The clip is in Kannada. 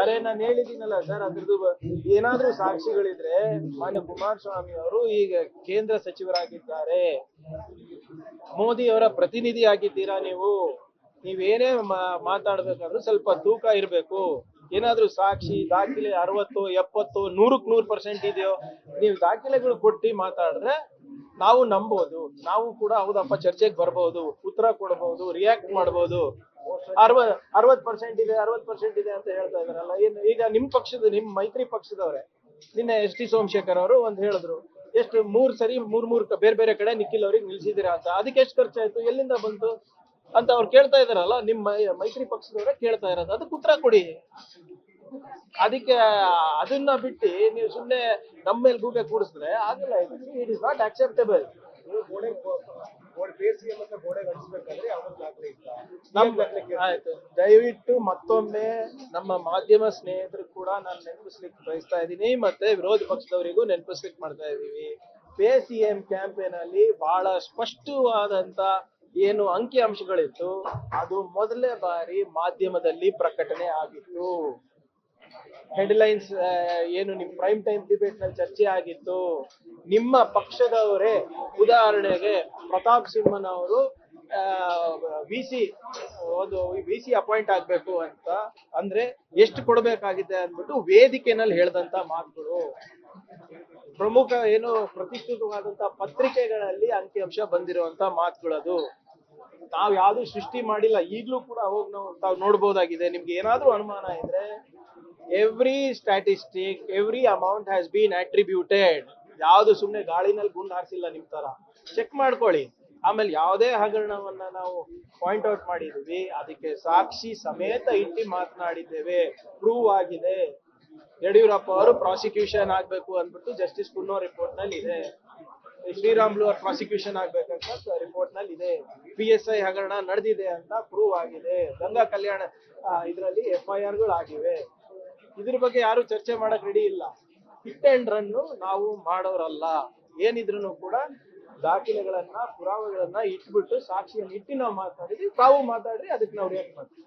ಅರೆ, ನಾನು ಹೇಳಿದ್ದೀನಲ್ಲ ಸರ್, ಅದ್ರದ್ದು ಏನಾದ್ರೂ ಸಾಕ್ಷಿಗಳಿದ್ರೆ ಮಾನ್ಯ ಕುಮಾರಸ್ವಾಮಿ ಅವರು ಈಗ ಕೇಂದ್ರ ಸಚಿವರಾಗಿದ್ದಾರೆ. ಮೋದಿ ಅವರ ಪ್ರತಿನಿಧಿ ಆಗಿದ್ದೀರಾ ನೀವು? ನೀವೇನೇ ಮಾತಾಡ್ಬೇಕಾದ್ರೂ ಸ್ವಲ್ಪ ತೂಕ ಇರಬೇಕು. ಏನಾದ್ರೂ ಸಾಕ್ಷಿ, ದಾಖಲೆ ಅರವತ್ತು, ಎಪ್ಪತ್ತು, ನೂರಕ್ ನೂರ್ ಪರ್ಸೆಂಟ್ ಇದೆಯೋ? ನೀವು ದಾಖಲೆಗಳು ಕೊಟ್ಟು ಮಾತಾಡಿದ್ರೆ ನಾವು ನಂಬೋದು. ನಾವು ಕೂಡ ಹೌದಪ್ಪ ಚರ್ಚೆಗೆ ಬರ್ಬೋದು, ಉತ್ತರ ಕೊಡ್ಬೋದು, ರಿಯಾಕ್ಟ್ ಮಾಡ್ಬೋದು. ಅರವ ಅರವತ್ ಪರ್ಸೆಂಟ್ ಇದೆ ಅರವತ್ ಪರ್ಸೆಂಟ್ ಇದೆ ಅಂತ ಹೇಳ್ತಾ ಇದಾರಲ್ಲ ಏನ್ ಈಗ ನಿಮ್ ಪಕ್ಷದ ನಿಮ್ ಮೈತ್ರಿ ಪಕ್ಷದವ್ರೆ ನಿನ್ನೆ ಎಸ್ ಟಿ ಸೋಮಶೇಖರ್ ಅವರು ಒಂದ್ ಹೇಳಿದ್ರು ಎಷ್ಟು ಮೂರ್ ಸರಿ ಮೂರ್ ಮೂರ್ ಬೇರೆ ಬೇರೆ ಕಡೆ ನಿಖಿಲ್ ಅವ್ರಿಗೆ ನಿಲ್ಸಿದಿರಾ ಅಂತ ಅದಕ್ಕೆ ಎಷ್ಟು ಖರ್ಚಾಯ್ತು ಎಲ್ಲಿಂದ ಬಂತು ಅಂತ ಅವ್ರು ಕೇಳ್ತಾ ಇದಾರಲ್ಲ ನಿಮ್ಮ ಮೈತ್ರಿ ಪಕ್ಷದವರೇ ಕೇಳ್ತಾ ಇರೋದು ಅದಕ್ಕೆ ಉತ್ತರ ಕೊಡಿ ಅದಕ್ಕೆ ಅದನ್ನ ಬಿಟ್ಟು ನೀವು ಸುಮ್ನೆ ನಮ್ಮ ಮೇಲೆ ಗೂಬೆ ಕೂಡಿಸಿದ್ರೆ ಆಗಲ್ಲ ಇಟ್ ಇಸ್ ನಾಟ್ ಅಕ್ಸೆಪ್ಟಬಲ್ ನಮ್ ಆಯ್ತು. ದಯವಿಟ್ಟು ಮತ್ತೊಮ್ಮೆ ನಮ್ಮ ಮಾಧ್ಯಮ ಸ್ನೇಹಿತರು ಕೂಡ ನಾನು ನೆನಪಿಸ್ಲಿಕ್ಕೆ ಬಯಸ್ತಾ ಇದ್ದೀನಿ. ಮತ್ತೆ ವಿರೋಧ ಪಕ್ಷದವರಿಗೂ ನೆನಪಿಸ್ಲಿಕ್ಕೆ ಮಾಡ್ತಾ ಇದೀವಿ ಪೇ ಸಿ ಎಂ ಕ್ಯಾಂಪೇನ್ ಅಲ್ಲಿ ಬಹಳ ಸ್ಪಷ್ಟವಾದಂತ ಏನು ಅಂಕಿ ಅಂಶಗಳಿತ್ತು ಅದು ಮೊದಲನೇ ಬಾರಿ ಮಾಧ್ಯಮದಲ್ಲಿ ಪ್ರಕಟಣೆ ಆಗಿತ್ತು. ಹೆಡ್ಲೈನ್ಸ್ ಏನು ನಿಮ್ ಪ್ರೈಮ್ ಟೈಮ್ ಡಿಬೇಟ್ನಲ್ಲಿ ಚರ್ಚೆ ಆಗಿತ್ತು. ನಿಮ್ಮ ಪಕ್ಷದವರೇ ಉದಾಹರಣೆಗೆ ಪ್ರತಾಪ್ ಸಿಂಹನವರು ವಿ ಸಿ ಒಂದು ವಿ ಸಿ ಅಪಾಯಿಂಟ್ ಆಗ್ಬೇಕು ಅಂತ. ಅಂದ್ರೆ ಎಷ್ಟು ಕೊಡಬೇಕಾಗಿದೆ ಅಂದ್ಬಿಟ್ಟು ವೇದಿಕೆನಲ್ಲಿ ಹೇಳ್ದಂತ ಮಾತುಗಳು. ಪ್ರಮುಖ ಏನು ಪ್ರತಿಷ್ಠಿತವಾದಂತ ಪತ್ರಿಕೆಗಳಲ್ಲಿ ಅಂಕಿಅಂಶ ಬಂದಿರುವಂತ ಮಾತುಗಳದು. ತಾವ್ ಯಾವ್ದು ಸೃಷ್ಟಿ ಮಾಡಿಲ್ಲ, ಈಗ್ಲೂ ಕೂಡ ಹೋಗಿ ನಾವು ತಾವ್ ನೋಡ್ಬೋದಾಗಿದೆ. ನಿಮ್ಗೆ ಏನಾದ್ರೂ ಅನುಮಾನ ಇದ್ರೆ every statistic every amount has been attributed ಯಾವ್ದು ಸುಮ್ನೆ ಗಾಳಿನಲ್ಲಿ ಗುಂಡ್ ಹಾರಿಸಿಲ್ಲ ನಿಮ್ ತರ. ಚೆಕ್ ಮಾಡ್ಕೊಳ್ಳಿ. ಆಮೇಲೆ ಯಾವುದೇ ಹಗರಣವನ್ನ ನಾವು ಪಾಯಿಂಟ್ ಔಟ್ ಮಾಡಿದ್ವಿ ಅದಕ್ಕೆ ಸಾಕ್ಷಿ ಸಮೇತ ಇಟ್ಟಿ ಮಾತನಾಡಿದ್ದೇವೆ ಪ್ರೂವ್ ಆಗಿದೆ. ಯಡಿಯೂರಪ್ಪ ಅವರು ಪ್ರಾಸಿಕ್ಯೂಷನ್ ಆಗ್ಬೇಕು ಅಂದ್ಬಿಟ್ಟು ಜಸ್ಟಿಸ್ ಕುನ್ನೋ ರಿಪೋರ್ಟ್ನಲ್ಲಿ ಇದೆ ಶ್ರೀರಾಮ್ಲು ಅವ್ರ ಪ್ರಾಸಿಕ್ಯೂಷನ್ ಆಗ್ಬೇಕಂತ ರಿಪೋರ್ಟ್ನಲ್ಲಿ ಇದೆ ಪಿ ಎಸ್ ಐ ಹಗರಣ ನಡೆದಿದೆ ಅಂತ ಪ್ರೂವ್ ಆಗಿದೆ. ಗಂಗಾ ಕಲ್ಯಾಣ ಇದರಲ್ಲಿ ಎಫ್ ಐ ಆರ್ಗಳು ಆಗಿವೆ. ಇದ್ರ ಬಗ್ಗೆ ಯಾರು ಚರ್ಚೆ ಮಾಡಕ್ ರೆಡಿ ಇಲ್ಲ. ಹಿಟ್ ಅಂಡ್ ರನ್ ನಾವು ಮಾಡೋರಲ್ಲ. ಏನಿದ್ರು ಕೂಡ ದಾಖಲೆಗಳನ್ನ ಪುರಾವೆಗಳನ್ನ ಇಟ್ಬಿಟ್ಟು ಸಾಕ್ಷಿಯನ್ನು ಇಟ್ಟು ನಾವು ಮಾತಾಡಿದ್ವಿ. ತಾವು ಮಾತಾಡ್ರಿ ಅದಕ್ಕೆ ನಾವು ರಿಯಾಕ್ಟ್ ಮಾಡ್ತೀವಿ.